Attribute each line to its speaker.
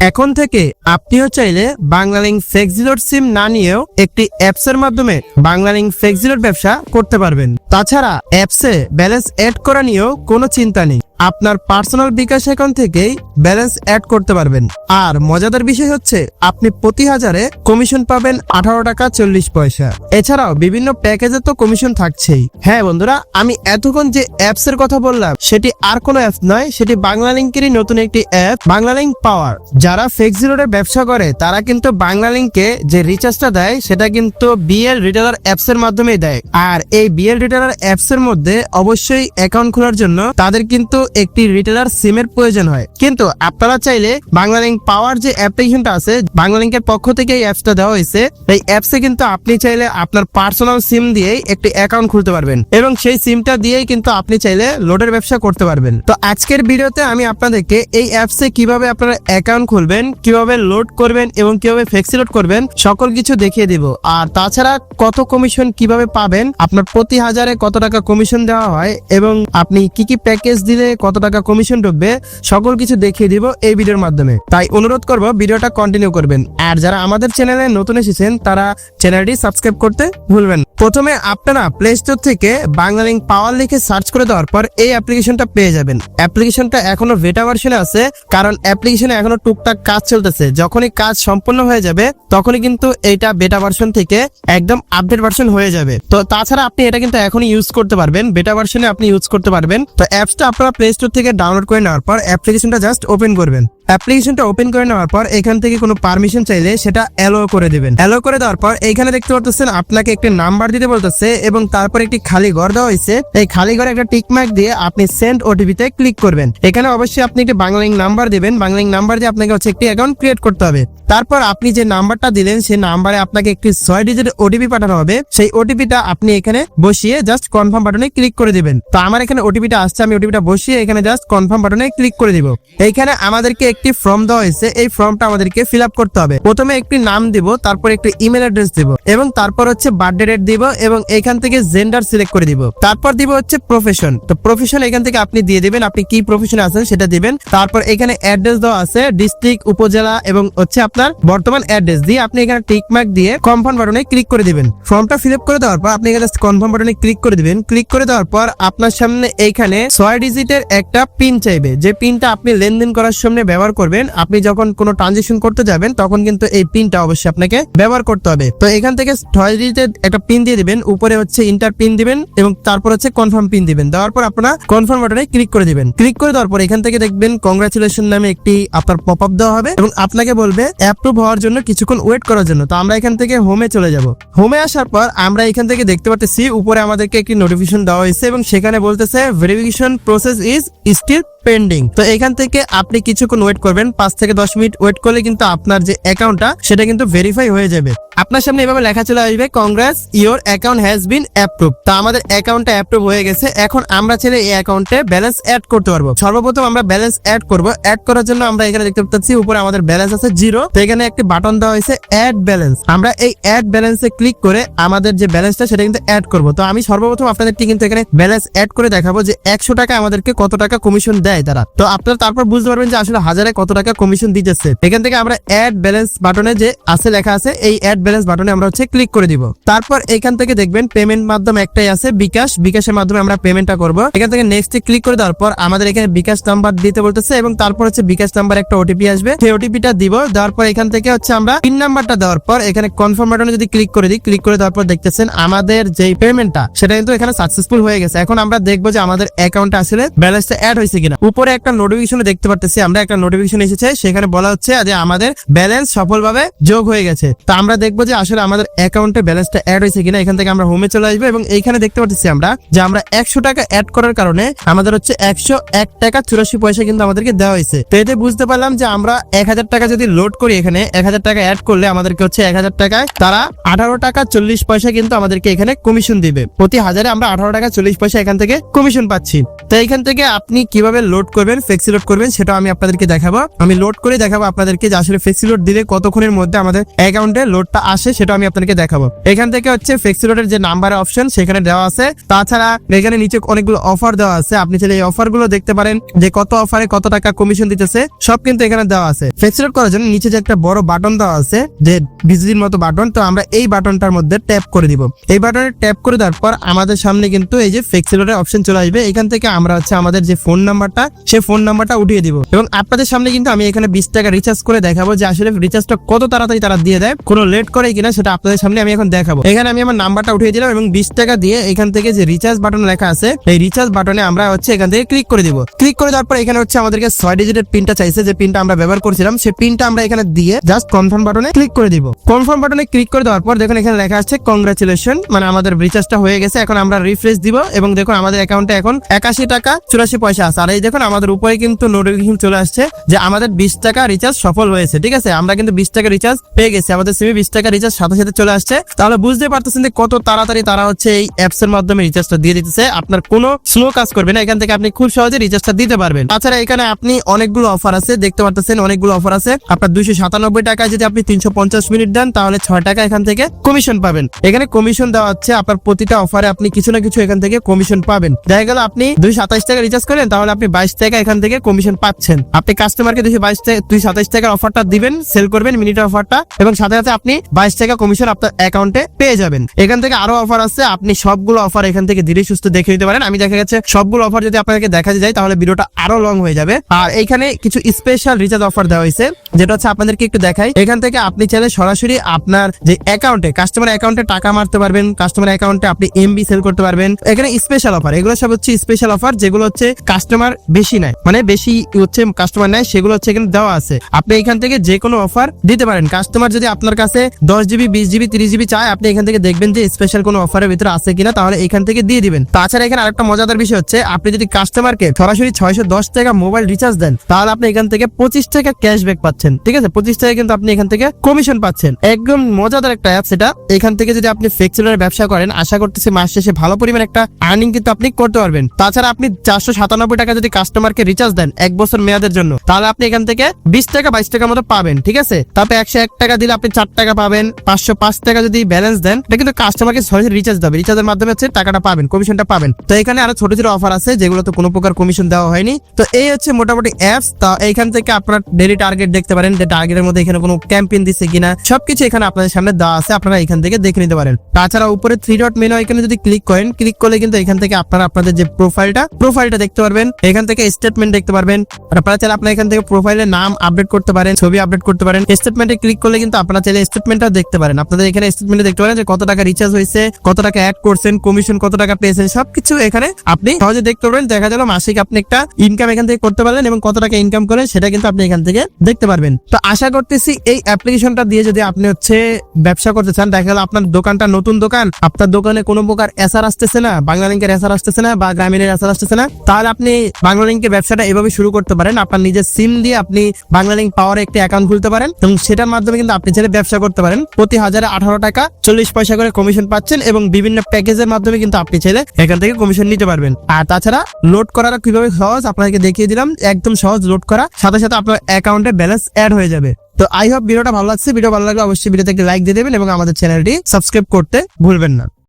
Speaker 1: এখন থেকে আপনিও চাইলে বাংলালিংক ফ্লেক্সিলোড সিম না নিয়েও একটি অ্যাপস এর মাধ্যমে বাংলালিংক ফ্লেক্সিলোড ব্যবসা করতে পারবেন। তাছাড়া অ্যাপসে ব্যালেন্স অ্যাড করা নিয়েও কোনো চিন্তা নেই। আপনার পার্সোনাল বিকাশ অ্যাকাউন্ট থেকেই ব্যালেন্স অ্যাড করতে পারবেন। আর মজাদার বিষয় হচ্ছে, আপনি প্রতি হাজারে কমিশন পাবেন আঠারো টাকা চল্লিশ পয়সা। এছাড়াও বিভিন্ন প্যাকেজে তো কমিশন থাকছেই। হ্যাঁ বন্ধুরা, আমি এতক্ষণ যে অ্যাপস এর কথা বললাম, সেটি আর কোনো অ্যাপ নয়, সেটি বাংলা লিঙ্কেরই নতুন একটি অ্যাপ বাংলা লিঙ্ক পাওয়ার। যারা ফেক্সিলোডের ব্যবসা করে, তারা কিন্তু বাংলা লিঙ্কে যে রিচার্জটা দেয়, সেটা কিন্তু বিএল রিটেলার অ্যাপস এর মাধ্যমেই দেয়। আর এই বিএল রিটেলার অ্যাপস এর মধ্যে অবশ্যই অ্যাকাউন্ট খোলার জন্য তাদের কিন্তু একটি রিটেলার সিমের প্রয়োজন হয়। কিন্তু আপনারা চাইলে বাংলা লিঙ্ক পাওয়ার যে অ্যাপ্লিকেশনটা আছে, বাংলা লিঙ্কের পক্ষ থেকে এই অ্যাপসটা দেওয়া হয়েছে। এই অ্যাপসে কিন্তু আপনি চাইলে আপনার পার্সোনাল সিম দিয়েই একটি অ্যাকাউন্ট খুলতে পারবেন এবং সেই সিমটা দিয়েই কিন্তু আপনি চাইলে লোডের ব্যবসা করতে পারবেন। তো আজকের ভিডিওতে আমি আপনাদেরকে এই অ্যাপসে কীভাবে আপনারা অ্যাকাউন্ট খুলবেন, কীভাবে লোড করবেন এবং কীভাবে ফ্লেক্সি লোড করবেন, সকল কিছু দেখিয়ে দিব। আর তাছাড়া কত কমিশন কীভাবে পাবেন, আপনার প্রতি হাজারে কত টাকা কমিশন দেওয়া হয় এবং আপনি কি কি প্যাকেজ দিলে কত টাকা কমিশন ঢুকবে, সকল কিছু দেখিয়ে দিব এই ভিডিওর মাধ্যমে। তাই অনুরোধ করব ভিডিওটা কন্টিনিউ করবেন। আর যারা আমাদের চ্যানেলে নতুন এসেছেন, তারা চ্যানেলটি সাবস্ক্রাইব করতে ভুলবেন প্রথমে আপনারা প্লে স্টোর থেকে বাংলা লিঙ্ক পাওয়ার লিখে সার্চ করে দেওয়ার পর এই অ্যাপ্লিকেশনটা পেয়ে যাবেন। অ্যাপ্লিকেশনটা এখনও বেটা ভার্সনে আছে, কারণ অ্যাপ্লিকেশনে এখনও টুকটাক কাজ চলতেছে। যখনই কাজ সম্পূর্ণ হয়ে যাবে, তখনই কিন্তু এটা বেটা ভার্সন থেকে একদম আপডেট ভার্সন হয়ে যাবে। তো তাছাড়া আপনি এটা কিন্তু এখনই ইউজ করতে পারবেন বেটা ভার্সনে আপনি ইউজ করতে পারবেন। তো অ্যাপসটা আপনারা প্লে স্টোর থেকে ডাউনলোড করে নেওয়ার পর অ্যাপ্লিকেশনটা জাস্ট ওপেন করবেন। অ্যাপ্লিকেশনটা ওপেন করে নেওয়ার পর এখান থেকে কোনো পারমিশন চাইলে সেটা অ্যালো করে দিবেন। অ্যালো করে দেওয়ার পর এইখানে দেখতে পাচ্ছেন আপনাকে একটি নাম্বার দিতে বলতেছে এবং তারপর একটি খালি ঘর দেওয়া হয়েছে। এই খালি ঘরে একটা টিক মার্ক দিয়ে আপনি সেন্ড ওটিপিতে ক্লিক করবেন। এখানে অবশ্যই আপনি একটি বাংলালিং নাম্বার দিবেন। বাংলালিং নাম্বার দিয়ে আপনাকে হচ্ছে একটি অ্যাকাউন্ট ক্রিয়েট করতে হবে। তারপর আপনি যে নাম্বারটা দিলেন, সেই নাম্বারে আপনাকে একটি ছয় ডিজিট ওটিপি পাঠানো হবে। সেই ওটিপিটা আপনি এখানে বসিয়ে জাস্ট কনফার্ম বাটনে ক্লিক করে দিবেন। তো আমার এখানে ওটিপিটা আসছে, আমি ওটিপিটা বসিয়ে এখানে জাস্ট কনফার্ম বাটনে ক্লিক করে দিব। এইখানে আমাদেরকে একটি ফর্ম দেওয়া হয়েছে, এই ফর্মটা আমাদেরকে ফিল করতে হবে। প্রথমে একটি নাম দিব, তারপর একটি ইমেল অ্যাড্রেস দিব, এবং তারপর হচ্ছে বার্থডে ডেট দিব, এবং এখান থেকে জেন্ডার সিলেক্ট করে দিব। তারপর দিব হচ্ছে প্রফেশন তো প্রফেশন এখান থেকে আপনি দিয়ে দিবেন, আপনি কি প্রফেশনে আছেন সেটা দিবেন। তারপর এখানে অ্যাড্রেস দেওয়া আছে ডিস্ট্রিক্ট উপজেলা, এবং হচ্ছে আপনার বর্তমান অ্যাড্রেস দিয়ে আপনি এখানে টিক মার্ক দিয়ে কনফার্ম বাটনে ক্লিক করে দিবেন। ফর্মটা ফিল করে দেওয়ার পর আপনি এখানে কনফার্ম বাটনে ক্লিক করে দিবেন। ক্লিক করে দেওয়ার পর আপনার সামনে এইখানে ছয় ডিজিটের একটা পিন চাইবে। যে পিনটা আপনি লেনদেন করার সামনে ব্যবহার করবেন, আপনি যখন কোনো ট্রানজেকশন করতে যাবেন, তখন কিন্তু এই পিনটা অবশ্যই আপনাকে ব্যবহার করতে হবে। তো এখান থেকে একটা পিন দিয়ে দিবেন, উপরে হচ্ছে ইন্টার পিন দিবেন এবং তারপর হচ্ছে কনফার্ম পিন দিবেন। দেওয়ার পর আপনারা কনফার্ম বাটনে ক্লিক করে দিবেন। ক্লিক করে দেওয়ার পর এখান থেকে দেখবেন কংগ্রাচুলেশন নামে একটি আপনার পপ আপ দেওয়া হবে এবং আপনাকে বলবে অ্যাপ্রুভ হওয়ার জন্য কিছুক্ষণ ওয়েট করার জন্য। তো আমরা এখান থেকে হোমে চলে যাব। হোমে আসার পর আমরা এখান থেকে দেখতে পাচ্ছি উপরে আমাদেরকে একটি নোটিফিকেশন দেওয়া হয়েছে এবং সেখানে বলতেছে verification process is still pending তো এখান থেকে আপনি কিছুক্ষণ ওয়েট করবেন। পাঁচ থেকে দশ মিনিট ওয়েট করলে কিন্তু আপনার যে অ্যাকাউন্টটা সেটা কিন্তু ভেরিফাই হয়ে যাবে। আপনার সামনে এভাবে লেখা চলে আসবে congrats your account has been approve তো আমাদের অ্যাকাউন্টটা অ্যাপ্রুভ হয়ে গেছে। এখন আমরা ছেলে এই অ্যাকাউন্টে ব্যালেন্স অ্যাড করতে পারব। সর্বপ্রথম আমরা ব্যালেন্স অ্যাড করব। অ্যাড করার জন্য আমরা এখানে দেখতে পাচ্ছি, উপরে আমাদের ব্যালেন্স আছে জিরো তো এখানে একটি বাটন দেওয়া হয়েছে অ্যাড ব্যালেন্স আমরা এই অ্যাড ব্যালেন্সে ক্লিক করে আমাদের যে ব্যালেন্সটা সেটা কিন্তু অ্যাড করব। তো আমি সর্বপ্রথম আপনাদেরকে কিন্তু এখানে ব্যালেন্স অ্যাড করে দেখাবো যে একশো টাকা আমাদেরকে কত টাকা কমিশন দেয় তারা। তো আপনারা তারপর বুঝতে পারবেন যে আসলে হাজারে কত টাকা কমিশন দিতেছে। এখান থেকে আমরা অ্যাড ব্যালেন্স বাটনে যে আছে, লেখা আছে, এই অ্যাড ব্যালেন্স বাটনে আমরা হচ্ছে ক্লিক করে দিব। তারপর এখান থেকে দেখবেন পেমেন্ট মাধ্যম একটাই আছে, বিকাশ। বিকাশের মাধ্যমে আমরা পেমেন্টটা করব। এখান থেকে নেক্সট ক্লিক করে দেওয়ার পর আমাদের এখানে বিকাশ নাম্বার দিতে বলতেছে এবং তারপর হচ্ছে বিকাশ নাম্বার একটা ওটিপি আসবে। সেই ওটিপিটা দিব। দেওয়ার পর এখান থেকে হচ্ছে আমরা পিন নাম্বারটা দেওয়ার পর এখানে কনফার্ম বাটনে যদি ক্লিক করে দিই ক্লিক করে দেওয়ার পর দেখতেছেন আমাদের যে পেমেন্টটা সেটা কিন্তু এখানে সাকসেসফুল হয়ে গেছে। এখন আমরা দেখব যে আমাদের অ্যাকাউন্টে আসলে ব্যালেন্সটা অ্যাড হয়েছে কিনা। উপরে একটা নোটিফিকেশন দেখতে পারতেছি, আমরা একটা নোটিফিকেশন এসেছে, সেখানে বলা হচ্ছে যে আমাদের ব্যালেন্স সফলভাবে যোগ হয়ে গেছে। তো আমরা দেখব যে আসলে আমাদের অ্যাকাউন্টে ব্যালেন্সটা অ্যাড হয়েছে কিনা, এখান থেকে আমরা হোমে চলে আসব এবং এইখানে দেখতে পাচ্ছি আমরা যে আমরা একশো টাকা অ্যাড করার কারণে আমাদের হচ্ছে একশো এক টাকা চুরাশি পয়সা কিন্তু আমাদেরকে দেওয়া হয়েছে। তো এতে বুঝতে পারলাম যে আমরা এক হাজার টাকা যদি লোড করি এখানে, এক হাজার টাকা অ্যাড করলে আমাদেরকে হচ্ছে এক হাজার টাকায় তারা আঠারো টাকা চল্লিশ পয়সা কিন্তু আমাদেরকে এখানে কমিশন দিবে। প্রতি হাজারে আমরা আঠারো টাকা চল্লিশ পয়সা এখান থেকে কমিশন পাচ্ছি। তো এখান থেকে আপনি কীভাবে লোড করবেন ফ্লেক্সি লোড করবেন সেটা আমি আপনাদেরকে দেখাবো। আমি লোড করে দেখাবো আপনাদেরকে যে আসলে ফ্লেক্সি লোড দিলে কতক্ষণের মধ্যে আমাদের অ্যাকাউন্টে লোডটা আসে, সেটা আমি আপনাকে দেখাবো। এখান থেকে হচ্ছে ফ্লেক্সিলোডের যে নাম্বার অপশন সেখানে দেওয়া আছে। তাছাড়া এখানে নিচে অনেকগুলো অফার দেওয়া আছে। আপনি চাইলে এই অফারগুলো দেখতে পারেন, যে কত অফারে কত টাকা কমিশন দিতেছে। সব কিন্তু এখানে দেওয়া আছে। ফ্লেক্সিলোড করার জন্য নিচে যে একটা বড় বাটন দেওয়া আছে, যে বিজির মতো বাটন তো আমরা এই বাটনটার মধ্যে ট্যাপ করে দিব। এই বাটনে ট্যাপ করে দেওয়ার পর আমাদের সামনে কিন্তু এই যে ফ্লেক্সিলোডের অপশন চলে আসবে। এখান থেকে আমরা হচ্ছে আমাদের যে ফোন নাম্বারটা সেই ফোন নাম্বারটা উঠিয়ে দিব। এবং আপনাদের সামনে কিন্তু আমি এখানে বিশ টাকা রিচার্জ করে দেখাবো যে আসলে রিচার্জটা কত তাড়াতাড়ি তারা দিয়ে দেয়। কোনো লেট করে কিনা সেটা আপনাদের সামনে আমি এখন দেখাবো। এখানে আমি আমার নাম্বারটা উঠিয়ে দিলাম এবং বিশ টাকা দিয়ে এখান থেকে যে রিচার্জ বাটন লেখা আছে, এই রিচার্জ বাটনে আমরা হচ্ছে এখান থেকে ক্লিক করে দিব। ক্লিক করে দেওয়ার পর এখানে হচ্ছে আমাদেরকে ছয় ডিজিটের পিনটা চাইছে, যে পিনটা আমরা ব্যবহার করছিলাম, সেই পিনটা আমরা এখানে দিয়ে জাস্ট কনফার্ম বাটনে ক্লিক করে দিব। কনফার্ম বাটনে ক্লিক করে দেওয়ার পর দেখুন এখানে লেখা আছে কংগ্রাচুলেশন মানে আমাদের রিচার্জটা হয়ে গেছে, এখন আমরা রিফ্রেশ দিব এবং দেখুন আমাদের অ্যাকাউন্টে এখন একাশি টাকা চুরাশি পয়সা আছে। আর এই দেখুন আমাদের উপরে কিন্তু নোটিফিকেশন চলে আসছে যে আমাদের বিশ টাকা রিচার্জ সফল হয়েছে, ঠিক আছে? আমরা কিন্তু বিশ টাকা রিচার্জ পেয়ে গেছি, আমাদের সিমে বিশ টাকা রিচার্জ সাথে সাথে চলে আসছে। তাহলে বুঝতে পারতেছেন যে কত তাড়াতাড়ি তারা হচ্ছে এই অ্যাপস এর মাধ্যমে রিচার্জটা দিয়ে দিতেছে। আপনার কোনো স্লো কাজ করবে না, এখান থেকে আপনি খুব সহজে রিচার্জটা দিতে পারবেন। তাছাড়া এখানে আপনি অনেকগুলো অফার আছে, দেখতে পারতেছেন অনেকগুলো অফার আছে। আপনার দুইশো সাতানব্বই টাকায় যদি আপনি তিনশো পঞ্চাশ মিনিট দেন, তাহলে ছয় টাকা এখান থেকে কমিশন পাবেন। এখানে কমিশন দেওয়া হচ্ছে, আপনার প্রতিটা অফারে আপনি কিছু না কিছু এখান থেকে কমিশন পাবেন। দেখা গেল আপনি দুই সাতাইশ টাকা রিচার্জ করেন তাহলে আপনি বাইশ টাকা এখান থেকে কমিশন পাচ্ছেন। আপনি কাস্টমারকে দুইশো বাইশ টাকা দুই সাতাইশ টাকার অফারটা দিবেন সেল করবেন মিনিটের অফারটা এবং সাথে সাথে আপনি বাইশ টাকা কমিশন আপনার অ্যাকাউন্টে পেয়ে যাবেন। এখান থেকে আরও অফার আছে আপনি সবগুলো অফার এখান থেকে ধীরে সুস্থ দেখে নিতে পারেন। আমি দেখা গেছে, সবগুলো অফার যদি আপনাকে দেখা যায় তাহলে ভিডিওটা আরও লং হয়ে যাবে। আর এখানে কিছু স্পেশাল রিচার্জ অফার দেওয়া হয়েছে, যেটা হচ্ছে আপনাদেরকে একটু দেখাই। এখান থেকে আপনি চাইলে সরাসরি আপনার যে অ্যাকাউন্টে কাস্টমার অ্যাকাউন্টে টাকা মারতে পারবেন কাস্টমার অ্যাকাউন্টে আপনি এমবি সেল করতে পারবেন। এখানে স্পেশাল অফার এগুলো সব হচ্ছে স্পেশাল অফার যেগুলো হচ্ছে কাস্টমার বেশি নেয়। মানে বেশি হচ্ছে কাস্টমার নেয়, সেগুলো হচ্ছে এখানে দেওয়া আছে। আপনি এখান থেকে যে কোনো অফার দিতে পারেন। কাস্টমার যদি আপনার কাছে দশ জিবি বিশ জিবি তিরিশ জিবি চায় আপনি এখান থেকে দেখবেন যে স্পেশাল কোনো অফারের ভিতরে আছে কিনা, তাহলে এখান থেকে দিয়ে দিবেন। তাছাড়া এখানে আরেকটা মজাদার বিষয় হচ্ছে, আপনি যদি কাস্টমারকে সরাসরি ছয়শো দশ টাকা মোবাইল রিচার্জ দেন, তাহলে আপনি এখান থেকে পঁচিশ টাকা ক্যাশব্যাক পাচ্ছেন, ঠিক আছে? পঁচিশ টাকা কিন্তু আপনি এখান থেকে কমিশন পাচ্ছেন। একদম মজাদার একটা অ্যাপ সেটা। এখান থেকে যদি আপনি ফ্লেক্সিলোর ব্যবসা করেন, আশা করতেছি মাস শেষে ভালো পরিমাণ একটা আর্নিং কিন্তু আপনি করতে পারবেন। তাছাড়া আপনি চারশো সাতানব্বই টাকা যদি কাস্টমারকে রিচার্জ দেন, এক বছর মেয়াদের জন্য, তাহলে আপনি এখান থেকে বিশ টাকা, বাইশ টাকা মতো পাবেন, ঠিক আছে? তারপরে একশো এক টাকা দিলে আপনি চার টাকা পাবেন। পাঁচশো পাঁচ টাকা যদি ব্যালেন্স দেন, এটা কিন্তু কাস্টমারকে সরাসরি রিচার্জ দেবে রিচার্জের মাধ্যমে হচ্ছে টাকাটা পাবেন কমিশনটা পাবেন। তো এখানে আরও ছোট ছোট অফার আছে যেগুলো তো কোনো প্রকার কমিশন দেওয়া হয়নি। তো এই হচ্ছে মোটামুটি অ্যাপস তা এইখান থেকে আপনার ডেলি টার্গেট দেখতে পারেন যে টার্গেটের মধ্যে এখানে কোনো ক্যাম্পেইন দিচ্ছে কিনা। সবকিছু এখানে আপনাদের সামনে দেওয়া আছে, আপনারা এখান থেকে দেখে নিতে পারেন। তাছাড়া উপরে থ্রি ডট মেনু এখানে যদি ক্লিক করেন ক্লিক করলে কিন্তু এখান থেকে আপনারা আপনাদের যে প্রোফাইলটা প্রোফাইলটা দেখতে পারবেন। এখান থেকে স্টেটমেন্ট দেখতে পারবেন। আপনারা চাইলে আপনার এখান থেকে প্রোফাইলের নাম আপডেট করতে পারেন, ছবি আপডেট করতে পারেন। স্টেটমেন্টে ক্লিক করলে কিন্তু আপনারা চাইলে স্টেটমেন্টটা দেখতে পারেন। আপনাদের এখানে স্টেটমেন্টে দেখতে পারেন যে কত টাকা রিচার্জ হয়েছে, কত টাকা অ্যাড করছেন কমিশন কত টাকা পেয়েছেন, সবকিছু এখানে আপনি সহজে দেখতে পারবেন। দেখা গেল মাসিক আপনি একটা ইনকাম এখান থেকে করতে পারলেন এবং কত টাকা ইনকাম করেন সেটা কিন্তু আপনি এখান থেকে দেখতে পারবেন। তো আশা করতেছি এই অ্যাপ্লিকেশনটা দিয়ে যদি আপনি হচ্ছে ব্যবসা করতে চান, দেখা গেল আপনার দোকানটা নতুন দোকান, আপনার দোকানে কোনো প্রকার এসার আসতেছে না, বাংলা লিঙ্কের এসার আসতেছে না বা গ্রামীণের এসার আসতেছে না, তাহলে আপনি বাংলা লিঙ্কের ব্যবসাটা এভাবে শুরু করতে পারেন। আপনার নিজের সিম দিয়ে আপনি বাংলা লিঙ্ক পাওয়ারে একটি অ্যাকাউন্ট খুলতে পারেন এবং সেটার মাধ্যমে কিন্তু আপনি ছেলে ব্যবসা করতে পারেন। প্রতি হাজারে আঠারো টাকা চল্লিশ পয়সা করে কমিশন পাচ্ছেন এবং বিভিন্ন প্যাকেজের মাধ্যমে কিন্তু আপনি ছেলে এখান থেকে কমিশন নিতে পারবেন। আর তাছাড়া লোড করাটা কীভাবে সহজ আপনাকে দেখিয়ে দিলাম। একদম সহজ লোড করা। সাথে সাথে আপনার অ্যাকাউন্টে ব্যালেন্স অ্যাড হয়ে যাবে। তো আই হোপ ভিডিওটা ভালো লাগছে। ভিডিও ভালো লাগলে অবশ্যই ভিডিওতে লাইক দিয়ে দেবেন এবং আমাদের চ্যানেলটি সাবস্ক্রাইব করতে ভুলবেন না।